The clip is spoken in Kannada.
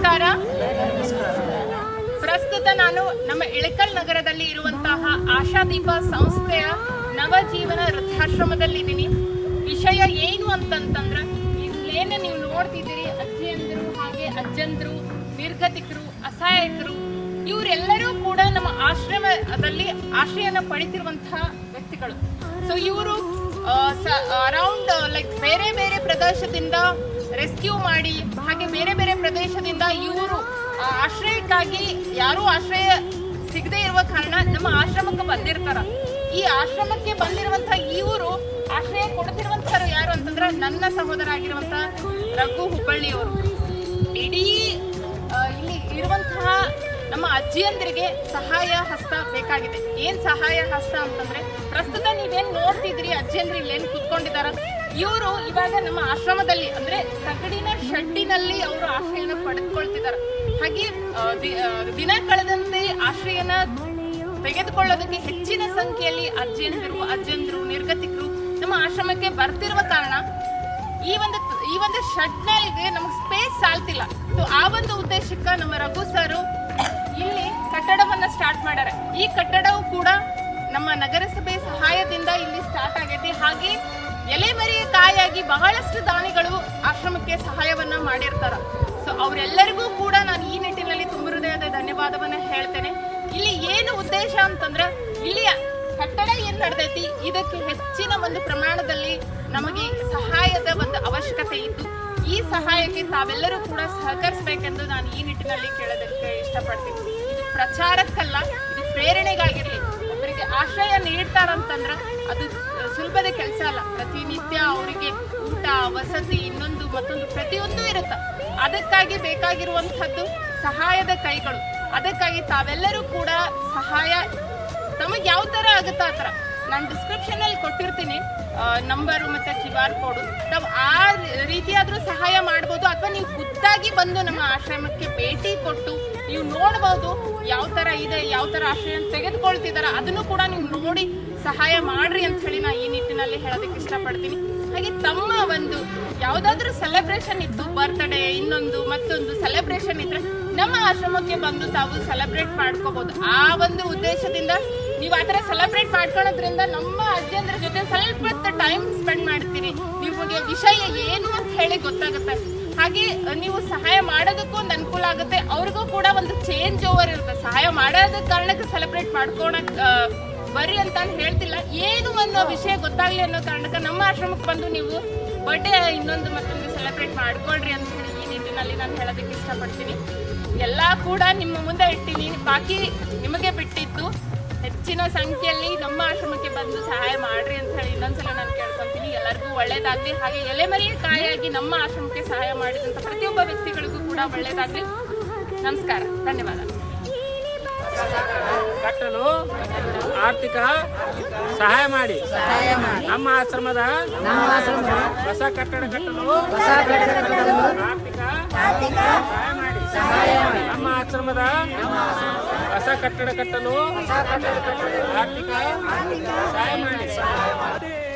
ನಮಸ್ಕಾರ. ಪ್ರಸ್ತುತ ನಾನು ನಮ್ಮ ಇಳಕಲ್ ನಗರದಲ್ಲಿ ಇರುವಂತಹ ಆಶಾದೀಪ ಸಂಸ್ಥೆಯ ನವಜೀವನ ವೃದ್ಧಾಶ್ರಮದಲ್ಲಿದ್ದೀನಿ. ವಿಷಯ ಏನು ಅಂತಂತಂದ್ರೆ, ಇಲ್ಲೇನು ನೀವು ನೋಡ್ತಿದ್ದೀರಿ, ಅಜ್ಜಿಯಂದ್ರು ಹಾಗೆ ಅಜ್ಜಂದ್ರು, ನಿರ್ಗತಿಕರು, ಅಸಹಾಯಕರು, ಇವರೆಲ್ಲರೂ ಕೂಡ ನಮ್ಮ ಆಶ್ರಮದಲ್ಲಿ ಆಶ್ರಯನ ಪಡಿತಿರುವಂತಹ ವ್ಯಕ್ತಿಗಳು. ಸೊ ಇವರು ಅರೌಂಡ್ ಲೈಕ್ ಬೇರೆ ಬೇರೆ ಪ್ರದೇಶದಿಂದ ರೆಸ್ಕ್ಯೂ ಮಾಡಿ, ಹಾಗೆ ಬೇರೆ ಬೇರೆ ಪ್ರದೇಶದಿಂದ ಇವರು ಆಶ್ರಯಕ್ಕಾಗಿ ಯಾರೂ ಆಶ್ರಯ ಸಿಗದೆ ಇರುವ ಕಾರಣ ನಮ್ಮ ಆಶ್ರಮಕ್ಕೆ ಬಂದಿರ್ತಾರ. ಈ ಆಶ್ರಮಕ್ಕೆ ಬಂದಿರುವಂತ ಇವರು ಆಶ್ರಯ ಕೊಡ್ತಿರುವಂತರು ಯಾರು ಅಂತಂದ್ರೆ ನನ್ನ ಸಹೋದರ ಆಗಿರುವಂತ ರಘು ಹುಬ್ಬಳ್ಳಿಯವರು. ಇಡೀ ಇಲ್ಲಿ ಇರುವಂತಹ ನಮ್ಮ ಅಜ್ಜಿಯಂದ್ರಿಗೆ ಸಹಾಯ, ಹಸ್ತ ಬೇಕಾಗಿದೆ. ಏನ್ ಸಹಾಯ, ಹಸ್ತ ಅಂತಂದ್ರೆ, ಪ್ರಸ್ತುತ ನೀವೇನ್ ನೋಡ್ತಿದ್ರಿ ಇಲ್ಲಿ ಇಲ್ಲೇನ್ ಕುತ್ಕೊಂಡಿದಾರ ಇವರು ಇವಾಗ ನಮ್ಮ ಆಶ್ರಮದಲ್ಲಿ, ಅಂದ್ರೆ ತಗಡಿನ ಶೆಡ್ಡಿನಲ್ಲಿ ಅವರು ಆಶ್ರಯನ ಪಡೆದುಕೊಳ್ತಿದ್ದಾರೆ. ಹಾಗೆ ದಿನ ಕಳೆದಂತೆ ಆಶ್ರಯನ ತೆಗೆದುಕೊಳ್ಳೋದಕ್ಕೆ ಹೆಚ್ಚಿನ ಸಂಖ್ಯೆಯಲ್ಲಿ ಅಜ್ಜಿಯಂದಿರು ಅಜ್ಜಂದ್ರು ನಿರ್ಗತಿಕರು ನಮ್ಮ ಆಶ್ರಮಕ್ಕೆ ಬರ್ತಿರುವ ಕಾರಣ ಈ ಒಂದು ಈ ಒಂದು ಶೆಡ್ನಲ್ಗೆ ನಮಗೆ ಸ್ಪೇಸ್ ಸಾಲ್ತಿಲ್ಲ. ಸೊ ಆ ಒಂದು ಉದ್ದೇಶಕ್ಕೆ ನಮ್ಮ ರಘು ಸರ್ ಇಲ್ಲಿ ಕಟ್ಟಡವನ್ನ ಸ್ಟಾರ್ಟ್ ಮಾಡ್ಯಾರ. ಈ ಕಟ್ಟಡವು ಕೂಡ ನಮ್ಮ ನಗರಸಭೆ ಸಹಾಯದಿಂದ ಇಲ್ಲಿ ಸ್ಟಾರ್ಟ್ ಆಗೈತಿ. ಹಾಗೆ ಎಲೆಮರೆಯ ಕಾಯಾಗಿ ಬಹಳಷ್ಟು ದಾನಿಗಳು ಆಶ್ರಮಕ್ಕೆ ಸಹಾಯವನ್ನ ಮಾಡಿರ್ತಾರ. ಸೊ ಅವರೆಲ್ಲರಿಗೂ ಕೂಡ ನಾನು ಈ ನಿಟ್ಟಿನಲ್ಲಿ ತುಂಬ ಹೃದಯದ ಧನ್ಯವಾದವನ್ನ ಹೇಳ್ತೇನೆ. ಇಲ್ಲಿ ಏನು ಉದ್ದೇಶ ಅಂತಂದ್ರ, ಇಲ್ಲಿ ಕಟ್ಟಡ ಏನ್ ನಡೆದೈತಿ, ಇದಕ್ಕೆ ಹೆಚ್ಚಿನ ಒಂದು ಪ್ರಮಾಣದಲ್ಲಿ ನಮಗೆ ಸಹಾಯದ ಒಂದು ಅವಶ್ಯಕತೆ ಇತ್ತು. ಈ ಸಹಾಯಕ್ಕೆ ತಾವೆಲ್ಲರೂ ಕೂಡ ಸಹಕರಿಸಬೇಕೆಂದು ನಾನು ಈ ನಿಟ್ಟಿನಲ್ಲಿ ಕೇಳೋದಕ್ಕೆ ಇಷ್ಟಪಡ್ತೀನಿ. ಪ್ರಚಾರಕ್ಕಲ್ಲ, ಇದು ಪ್ರೇರಣೆಗಾಗಿರ್ಲಿ. ಒಬ್ಬರಿಗೆ ಆಶ್ರಯ ನೀಡ್ತಾರಂತಂದ್ರ ಅದು ಸುಲಭದ ಕೆಲಸ ಅಲ್ಲ. ಪ್ರತಿನಿತ್ಯ ಅವರಿಗೆ ಊಟ, ವಸತಿ, ಇನ್ನೊಂದು ಮತ್ತೊಂದು ಪ್ರತಿಯೊಂದು ಇರುತ್ತೆ. ಅದಕ್ಕಾಗಿ ಬೇಕಾಗಿರುವಂಥದ್ದು ಸಹಾಯದ ಕೈಗಳು. ಅದಕ್ಕಾಗಿ ತಾವೆಲ್ಲರೂ ಕೂಡ ಸಹಾಯ, ತಮಗೆ ಯಾವ ತರ ಆಗುತ್ತಾ ಆ ಥರ ನಾನು ಡಿಸ್ಕ್ರಿಪ್ಷನಲ್ಲಿ ಕೊಟ್ಟಿರ್ತೀನಿ. ನಂಬರು ಮತ್ತೆ ಕ್ಯೂ ಆರ್ ಕೋಡು ನಾವು ಆ ರೀತಿಯಾದ್ರೂ ಸಹಾಯ ಮಾಡ್ಬೋದು, ಅಥವಾ ನೀವು ಖುದ್ದಾಗಿ ಬಂದು ನಮ್ಮ ಆಶ್ರಮಕ್ಕೆ ಭೇಟಿ ಕೊಟ್ಟು ನೀವು ನೋಡ್ಬೋದು ಯಾವ ತರ ಇದೆ, ಯಾವ ತರ ಆಶ್ರಯ ತೆಗೆದುಕೊಳ್ತಿದಾರ, ಅದನ್ನು ಕೂಡ ನೀವು ನೋಡಿ ಸಹಾಯ ಮಾಡ್ರಿ ಅಂತ ಹೇಳಿ ನಾ ಈ ನಿಟ್ಟಿನಲ್ಲಿ ಹೇಳೋದಕ್ಕೆ ಇಷ್ಟಪಡ್ತೀನಿ. ಹಾಗೆ ತಮ್ಮ ಒಂದು ಯಾವ್ದಾದ್ರು ಸೆಲೆಬ್ರೇಷನ್ ಇತ್ತು ಬರ್ತ್ಡೇ ಇನ್ನೊಂದು, ಮತ್ತೊಂದು ಸೆಲೆಬ್ರೇಷನ್ ಇದ್ರೆ ನಮ್ಮ ಆಶ್ರಮಕ್ಕೆ ಬಂದು ತಾವು ಸೆಲೆಬ್ರೇಟ್ ಮಾಡ್ಕೋಬಹುದು ಆ ಒಂದು ಉದ್ದೇಶದಿಂದ ನೀವು ಆ ಥರ ಸೆಲೆಬ್ರೇಟ್ ಮಾಡ್ಕೊಳೋದ್ರಿಂದ ನಮ್ಮ ಅಜ್ಜಿಯಂದ್ರ ಜೊತೆ ಸ್ವಲ್ಪ ಟೈಮ್ ಸ್ಪೆಂಡ್ ಮಾಡ್ತೀರಿ. ನಿಮಗೆ ವಿಷಯ ಏನು ಅಂತ ಹೇಳಿ ಗೊತ್ತಾಗುತ್ತೆ. ಹಾಗೆ ನೀವು ಸಹಾಯ ಮಾಡೋದಕ್ಕೂ ಒಂದು ಅನುಕೂಲ ಆಗುತ್ತೆ. ಅವ್ರಿಗೂ ಕೂಡ ಒಂದು ಚೇಂಜ್ ಓವರ್ ಇರುತ್ತೆ. ಸಹಾಯ ಮಾಡೋದ ಕಾರಣಕ್ಕೆ ಸೆಲೆಬ್ರೇಟ್ ಮಾಡ್ಕೊಳಕ್ ಬರ್ರಿ ಅಂತ ಹೇಳ್ತಿಲ್ಲ. ಏನು ಒಂದು ವಿಷಯ ಗೊತ್ತಾಗ್ಲಿ ಅನ್ನೋ ಕಾರಣಕ್ಕೆ ನಮ್ಮ ಆಶ್ರಮಕ್ಕೆ ಬಂದು ನೀವು ಬರ್ಡೇ ಇನ್ನೊಂದು ಮತ್ತೊಂದು ಸೆಲೆಬ್ರೇಟ್ ಮಾಡ್ಕೊಳ್ರಿ ಅಂತ ಹೇಳಿ ಈ ನಿಟ್ಟಿನಲ್ಲಿ ನಾನು ಹೇಳೋದಕ್ಕೆ ಇಷ್ಟಪಡ್ತೀನಿ. ಎಲ್ಲ ಕೂಡ ನಿಮ್ಮ ಮುಂದೆ ಇಟ್ಟಿನಿ. ಬಾಕಿ ನಿಮಗೆ ಬಿಟ್ಟಿದ್ದು ಹೆಚ್ಚಿನ ಸಂಖ್ಯೆಯಲ್ಲಿ ನಮ್ಮ ಆಶ್ರಮಕ್ಕೆ ಬಂದು ಸಹಾಯ ಮಾಡ್ರಿ ಅಂತ ಹೇಳಿ ಇನ್ನೊಂದ್ಸಲ ನಾನು ಕೇಳ್ಕೊಂತೀನಿ. ಎಲ್ಲರಿಗೂ ಒಳ್ಳೇದಾಗ್ಲಿ ಹಾಗೆ ಎಲೆಮರೆಯ ಕಾಯಾಗಿ ನಮ್ಮ ಆಶ್ರಮಕ್ಕೆ ಸಹಾಯ ಮಾಡಿದಂತ ಪ್ರತಿಯೊಬ್ಬ ವ್ಯಕ್ತಿಗಳಿಗೂ ಕೂಡ ಒಳ್ಳೇದಾಗ್ಲಿ. ನಮಸ್ಕಾರ ಧನ್ಯವಾದ. ಕಟ್ಟಲು ಆರ್ಥಿಕ ಸಹಾಯ ಮಾಡಿ. ನಮ್ಮ ಆಶ್ರಮದ ಹೊಸ ಕಟ್ಟಡ ಕಟ್ಟಲು ಆರ್ಥಿಕ ಸಹಾಯ ಮಾಡಿ. ನಮ್ಮ ಆಶ್ರಮದ ಹೊಸ ಕಟ್ಟಡ ಕಟ್ಟಲು ಆರ್ಥಿಕ ಸಹಾಯ ಮಾಡಿ.